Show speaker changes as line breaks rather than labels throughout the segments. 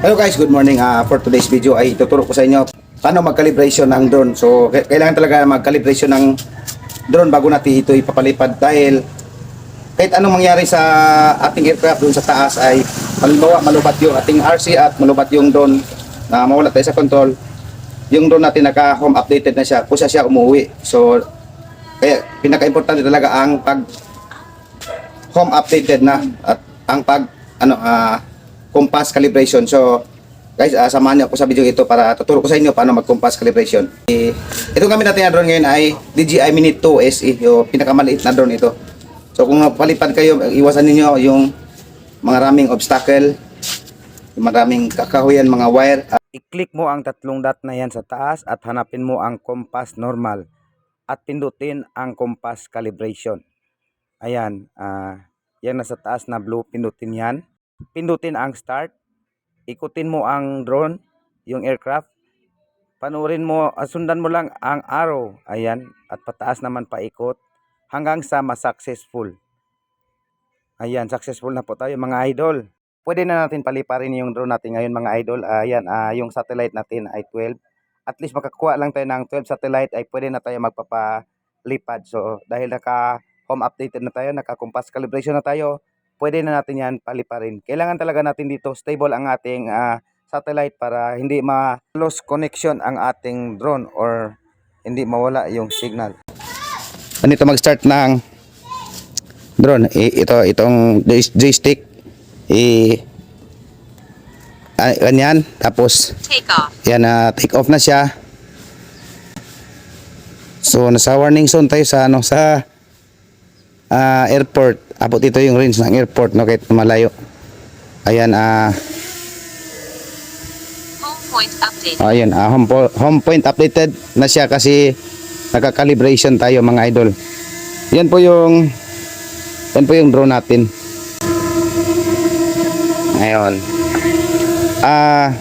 Hello guys, good morning. Ah, for today's video ay tuturo ko sa inyo paano mag-calibration ng drone. So, kailangan talaga mag-calibration ng drone bago natin ito ipapalipad dahil kahit anong mangyari sa ating aircraft doon sa taas ay halimbawa malubat yung ating RC at malubat yung drone na mawala tayo sa control yung drone natin naka home updated na siya kusa siya umuwi so kaya pinaka-importante talaga ang pag home updated na at ang pag ano ah compass calibration. So guys, ah, samahan niyo ako sa video ito para tuturo ko sa inyo paano mag-compass calibration. Eh, itong gamit natin na drone ngayon ay DJI Mini 2 SE, yung pinakamaliit na drone ito. So kung palipad kayo, iwasan niyo yung mga raming obstacle, yung maraming kakahuyan, mga wire.
I-click mo ang tatlong dot na yan sa taas at hanapin mo ang compass normal at pindutin ang compass calibration. Ayan, ah yan nasa taas na blue, pindutin yan. Pindutin ang start. Ikutin mo ang drone, yung aircraft. Panurin mo, ah, sundan mo lang ang arrow. Ayan, at pataas naman paikot hanggang sa ma-successful. Ayan, successful na po tayo mga idol pwede na natin paliparin yung drone natin ngayon mga idol. Ayan, ah, yung satellite natin ay 12. At least makakuha lang tayo ng 12 satellite ay pwede na tayo magpapalipad. So dahil naka home updated na tayo, naka compass calibration na tayo, pwede na natin yan paliparin. Kailangan talaga natin dito stable ang ating ah, satellite para hindi ma-lose connection ang ating drone or hindi mawala yung signal.
Ganito mag-start ng drone. I- ito, itong joy- joystick. I, ah, ganyan. Tapos,
Take off.
yan na take off na siya. So, nasa warning zone tayo sa, ano, sa ah, airport. Abot ito yung range ng airport, no, kahit malayo. Ayan, ah,
Home point updated.
Ayan, ah, home, po- home point updated na siya kasi naka-calibration tayo mga idol. Yan po yung yan po yung drone natin. Ngayon. Ah,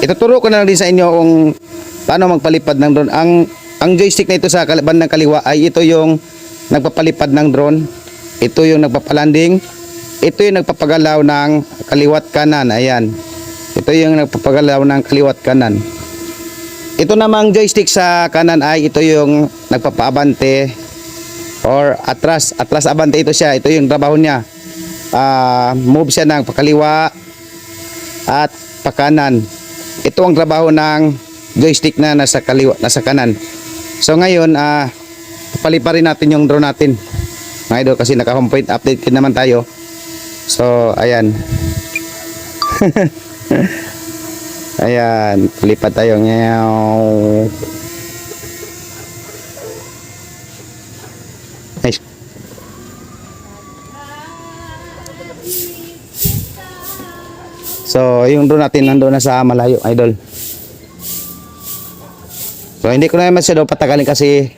ituturo ko na lang din sa inyo kung paano magpalipad ng drone. Ang ang joystick na ito sa bandang kaliwa ay ito yung nagpapalipad ng drone. Ito yung nagpapalanding. Ito yung nagpapagalaw ng kaliwat kanan. Ayan. Ito yung nagpapagalaw ng kaliwat kanan. Ito namang joystick sa kanan ay ito yung nagpapaabante or atras. Atras abante ito siya. Ito yung trabaho niya. Ah, move siya ng pakaliwa at pakanan. Ito ang trabaho ng joystick na nasa kaliwa, nasa kanan. So ngayon, ah paliparin natin yung drone natin. Mga idol, kasi naka home point update din naman tayo. So, ayan. Ayan, lipat tayo. Ngayon. Nice. So, yung drone natin nandoon na sa malayo, idol. So, hindi ko na masyado patagalin kasi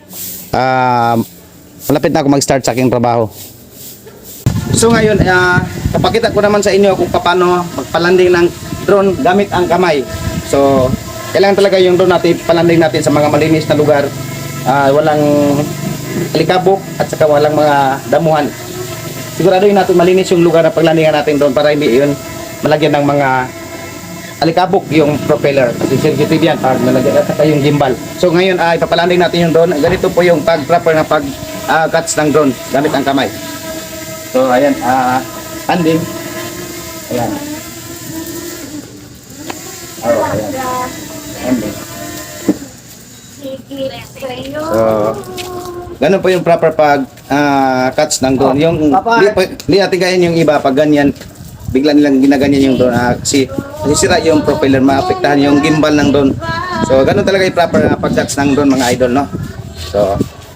ah malapit na ako mag-start sa aking trabaho. So ngayon, uh, papakita ko naman sa inyo kung paano magpalanding ng drone gamit ang kamay. So, kailangan talaga yung drone natin, palanding natin sa mga malinis na lugar. Ah, walang alikabok at saka walang mga damuhan. Siguraduhin natin malinis yung lugar na paglandingan natin doon para hindi yun malagyan ng mga alikabok yung propeller. Kasi sensitive yan pag nalagyan at saka yung gimbal. So ngayon ay papalanding natin yung drone. Ganito po yung pag proper na pag ah, cuts ng drone gamit ang kamay. So, ayan, ah, landing. Ayan. Oh, ayan. Landing. So, ganun po yung proper pag ah, cuts ng drone. Yung, di, di natin ganyan yung iba, pag ganyan, bigla nilang ginaganyan yung drone ah, kasi sisira yung propeller, maapektahan yung gimbal ng drone. So, ganun talaga yung proper na pag cuts ng drone mga idol, no? So,